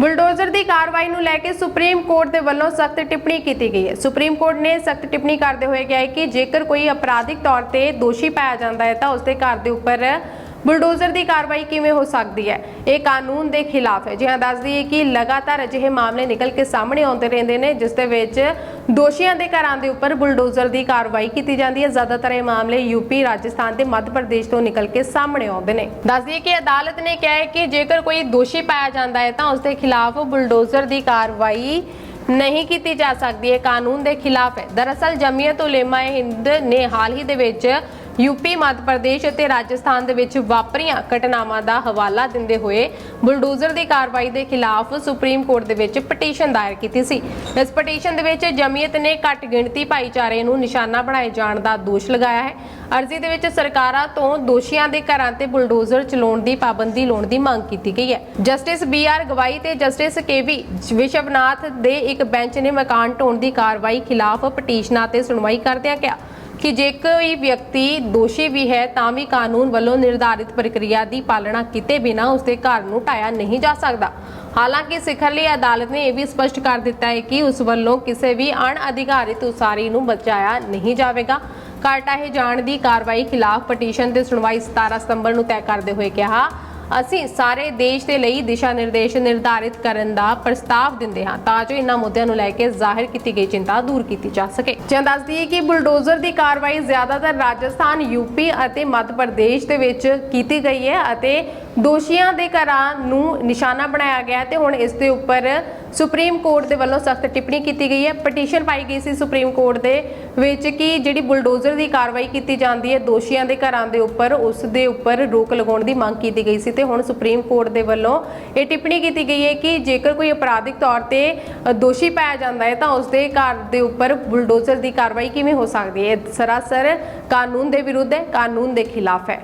Bulldozer ਦੀ ਕਾਰਵਾਈ ਨੂੰ ਲੈ ਕੇ ਸੁਪਰੀਮ ਕੋਰਟ ਦੇ ਵੱਲੋਂ ਸਖਤ ਟਿੱਪਣੀ ਕੀਤੀ ਗਈ ਹੈ। ਸੁਪਰੀਮ ਕੋਰਟ ਨੇ ਸਖਤ ਟਿੱਪਣੀ ਕਰਦੇ ਹੋਏ ਕਿਹਾ ਹੈ ਕਿ ਜੇਕਰ ਕੋਈ ਅਪਰਾਧਿਕ ਤੌਰ ਤੇ ਦੋਸ਼ੀ ਪਾਇਆ ਜਾਂਦਾ ਹੈ ਤਾਂ ਉਸ ਦੇ ਘਰ ਦੇ ਉੱਪਰ ਬੁਲਡੋਜ਼ਰ ਦੀ ਕਾਰਵਾਈ ਕਿਵੇਂ ਹੋ ਸਕਦੀ ਹੈ? ਇਹ ਕਾਨੂੰਨ ਦੇ ਖਿਲਾਫ ਹੈ। ਜਿਹਾਂ ਦੱਸਦੀ ਹੈ ਕਿ ਲਗਾਤਾਰ ਅਜਿਹੇ ਮਾਮਲੇ ਨਿਕਲ ਕੇ ਸਾਹਮਣੇ ਆਉਂਦੇ ਰਹਿੰਦੇ ਨੇ, ਜਿਸ ਦੇ ਵਿੱਚ ਦੋਸ਼ੀਆਂ ਦੇ ਘਰਾਂ ਦੇ ਉੱਪਰ ਬੁਲਡੋਜ਼ਰ ਦੀ ਕਾਰਵਾਈ ਕੀਤੀ ਜਾਂਦੀ ਹੈ। ਜ਼ਿਆਦਾਤਰ ਇਹ ਮਾਮਲੇ ਯੂਪੀ ਰਾਜਸਥਾਨ ਤੇ ਮੱਧ ਪ੍ਰਦੇਸ਼ ਤੋਂ ਨਿਕਲ ਕੇ ਸਾਹਮਣੇ ਆਉਂਦੇ ਨੇ। ਦੱਸਦੀ ਹੈ ਕਿ ਅਦਾਲਤ ਨੇ ਕਿਹਾ ਹੈ ਕਿ ਜੇਕਰ ਕੋਈ ਦੋਸ਼ੀ ਪਾਇਆ ਜਾਂਦਾ ਹੈ, ਤਾਂ ਉਸ ਦੇ ਖਿਲਾਫ ਬੁਲਡੋਜ਼ਰ ਦੀ ਕਾਰਵਾਈ ਨਹੀਂ ਕੀਤੀ ਜਾ ਸਕਦੀ। ਇਹ ਕਾਨੂੰਨ ਦੇ ਖਿਲਾਫ ਹੈ। ਦਰਅਸਲ ਜਮੀਅਤ ਉਲੇਮਾ ਹਿੰਦ ਨੇ ਹਾਲ ਹੀ ਦੇ ਵਿੱਚ ਯੂਪੀ, ਮੱਧ ਪ੍ਰਦੇਸ਼ ਅਤੇ ਰਾਜਸਥਾਨ ਦੇ ਵਿੱਚ ਵਾਪਰੀਆਂ ਘਟਨਾਵਾਂ ਦਾ ਹਵਾਲਾ ਦਿੰਦੇ ਹੋਏ ਬੁਲਡੋਜ਼ਰ ਦੀ ਕਾਰਵਾਈ ਦੇ ਖਿਲਾਫ ਸੁਪਰੀਮ ਕੋਰਟ ਦੇ ਵਿੱਚ ਪਟੀਸ਼ਨ ਦਾਇਰ ਕੀਤੀ ਸੀ। ਇਸ ਪਟੀਸ਼ਨ ਦੇ ਵਿੱਚ ਜਮੀਅਤ ਨੇ ਘੱਟ ਗਿਣਤੀ ਭਾਈਚਾਰੇ ਨੂੰ ਨਿਸ਼ਾਨਾ ਬਣਾਏ ਜਾਣ ਦਾ ਦੋਸ਼ ਲਗਾਇਆ ਹੈ। ਅਰਜ਼ੀ ਦੇ ਵਿੱਚ ਸਰਕਾਰਾਂ ਤੋਂ ਦੋਸ਼ੀਆਂ ਦੇ ਘਰਾਂ ਤੇ ਬੁਲਡੋਜ਼ਰ ਚਲਾਉਣ ਦੀ ਪਾਬੰਦੀ ਲਾਉਣ ਦੀ ਮੰਗ ਕੀਤੀ ਗਈ ਹੈ। ਜਸਟਿਸ ਬੀ ਆਰ ਗਵਾਈ ਤੇ ਜਸਟਿਸ ਕੇ ਵੀ ਵਿਸ਼ਵਨਾਥ ਦੇ ਇੱਕ ਬੈਂਚ ਨੇ ਮਕਾਨ ਢੋਣ ਦੀ ਕਾਰਵਾਈ ਖਿਲਾਫ ਪਟੀਸ਼ਨਾਂ ਤੇ ਸੁਣਵਾਈ ਕਰਦਿਆਂ ਕਿਹਾ ਕਿ ਜੇ ਕੋਈ ਵਿਅਕਤੀ ਦੋਸ਼ੀ ਵੀ ਹੈ, ਤਾਂ ਵੀ ਕਾਨੂੰਨ ਵੱਲੋਂ ਨਿਰਧਾਰਿਤ ਪ੍ਰਕਿਰਿਆ ਦੀ ਪਾਲਣਾ ਕੀਤੇ ਬਿਨਾਂ ਉਸਦੇ ਘਰ ਨੂੰ ਢਾਇਆ ਨਹੀਂ ਜਾ ਸਕਦਾ। ਹਾਲਾਂਕਿ ਸਿਖਰਲੀ ਅਦਾਲਤ ਨੇ ਇਹ ਵੀ ਸਪਸ਼ਟ ਕਰ ਦਿੱਤਾ ਹੈ ਕਿ ਉਸ ਵੱਲੋਂ ਕਿਸੇ ਵੀ ਅਣਅਧਿਕਾਰਿਤ ਉਸਾਰੀ ਨੂੰ ਬਚਾਇਆ ਨਹੀਂ ਜਾਵੇਗਾ। ਘਰ ਢਾਹੇ ਜਾਣ ਦੀ ਕਾਰਵਾਈ ਖਿਲਾਫ ਪਟੀਸ਼ਨ ਤੇ ਸੁਣਵਾਈ 17 ਸਤੰਬਰ ਨੂੰ ਤੈਅ ਕਰਦੇ ਹੋਏ ਕਿਹਾ ਅਸੀਂ ਸਾਰੇ ਦੇਸ਼ ਦੇ ਲਈ ਦਿਸ਼ਾ ਨਿਰਦੇਸ਼ ਨਿਰਧਾਰਿਤ ਕਰਨ ਦਾ ਪ੍ਰਸਤਾਵ ਦਿੰਦੇ ਹਾਂ ਤਾਂ ਜੋ ਇਹਨਾਂ ਮੁੱਦਿਆਂ ਨੂੰ ਲੈ ਕੇ ਜ਼ਾਹਿਰ ਕੀਤੀ ਗਈ ਚਿੰਤਾ ਦੂਰ ਕੀਤੀ ਜਾ ਸਕੇ। ਜਾਂ ਦੱਸਦੀ ਹੈ ਕਿ ਬੁਲਡੋਜ਼ਰ ਦੀ ਕਾਰਵਾਈ ਜ਼ਿਆਦਾਤਰ ਰਾਜਸਥਾਨ ਯੂਪੀ ਅਤੇ ਮੱਧ ਪ੍ਰਦੇਸ਼ ਦੇ ਵਿੱਚ ਕੀਤੀ ਗਈ ਹੈ ਅਤੇ ਦੋਸ਼ੀਆਂ ਦੇ ਘਰਾਂ ਨੂੰ ਨਿਸ਼ਾਨਾ ਬਣਾਇਆ ਗਿਆ ਹੈ ਤੇ ਹੁਣ ਇਸ ਦੇ ਉੱਪਰ ਸੁਪਰੀਮ ਕੋਰਟ ਦੇ ਵੱਲੋਂ ਸਖਤ ਟਿੱਪਣੀ ਕੀਤੀ ਗਈ ਹੈ। ਪਟੀਸ਼ਨ ਪਾਈ ਗਈ ਸੀ ਸੁਪਰੀਮ ਕੋਰਟ ਦੇ ਵਿੱਚ ਕਿ ਜਿਹੜੀ ਬੁਲਡੋਜ਼ਰ ਦੀ ਕਾਰਵਾਈ ਕੀਤੀ ਜਾਂਦੀ ਹੈ, ਦੋਸ਼ੀਆਂ ਦੇ ਘਰਾਂ ਦੇ ਉੱਪਰ ਉਸ ਦੇ ਉੱਪਰ ਰੋਕ ਲਗਾਉਣ ਦੀ ਮੰਗ ਕੀਤੀ ਗਈ ਸੀ ਤੇ ਹੁਣ ਸੁਪਰੀਮ ਕੋਰਟ ਦੇ ਵੱਲੋਂ ਇਹ ਟਿੱਪਣੀ ਕੀਤੀ ਗਈ ਹੈ ਕਿ ਜੇਕਰ ਕੋਈ ਅਪਰਾਧਿਕ ਤੌਰ ਤੇ ਦੋਸ਼ੀ ਪਾਇਆ ਜਾਂਦਾ ਹੈ ਤਾਂ ਉਸ ਦੇ ਘਰ ਦੇ ਉੱਪਰ ਬੁਲਡੋਜ਼ਰ ਦੀ ਕਾਰਵਾਈ ਕਿਵੇਂ ਹੋ ਸਕਦੀ ਹੈ? ਸਰਾਸਰ ਕਾਨੂੰਨ ਦੇ ਵਿਰੁੱਧ ਹੈ, ਕਾਨੂੰਨ ਦੇ ਖਿਲਾਫ ਹੈ।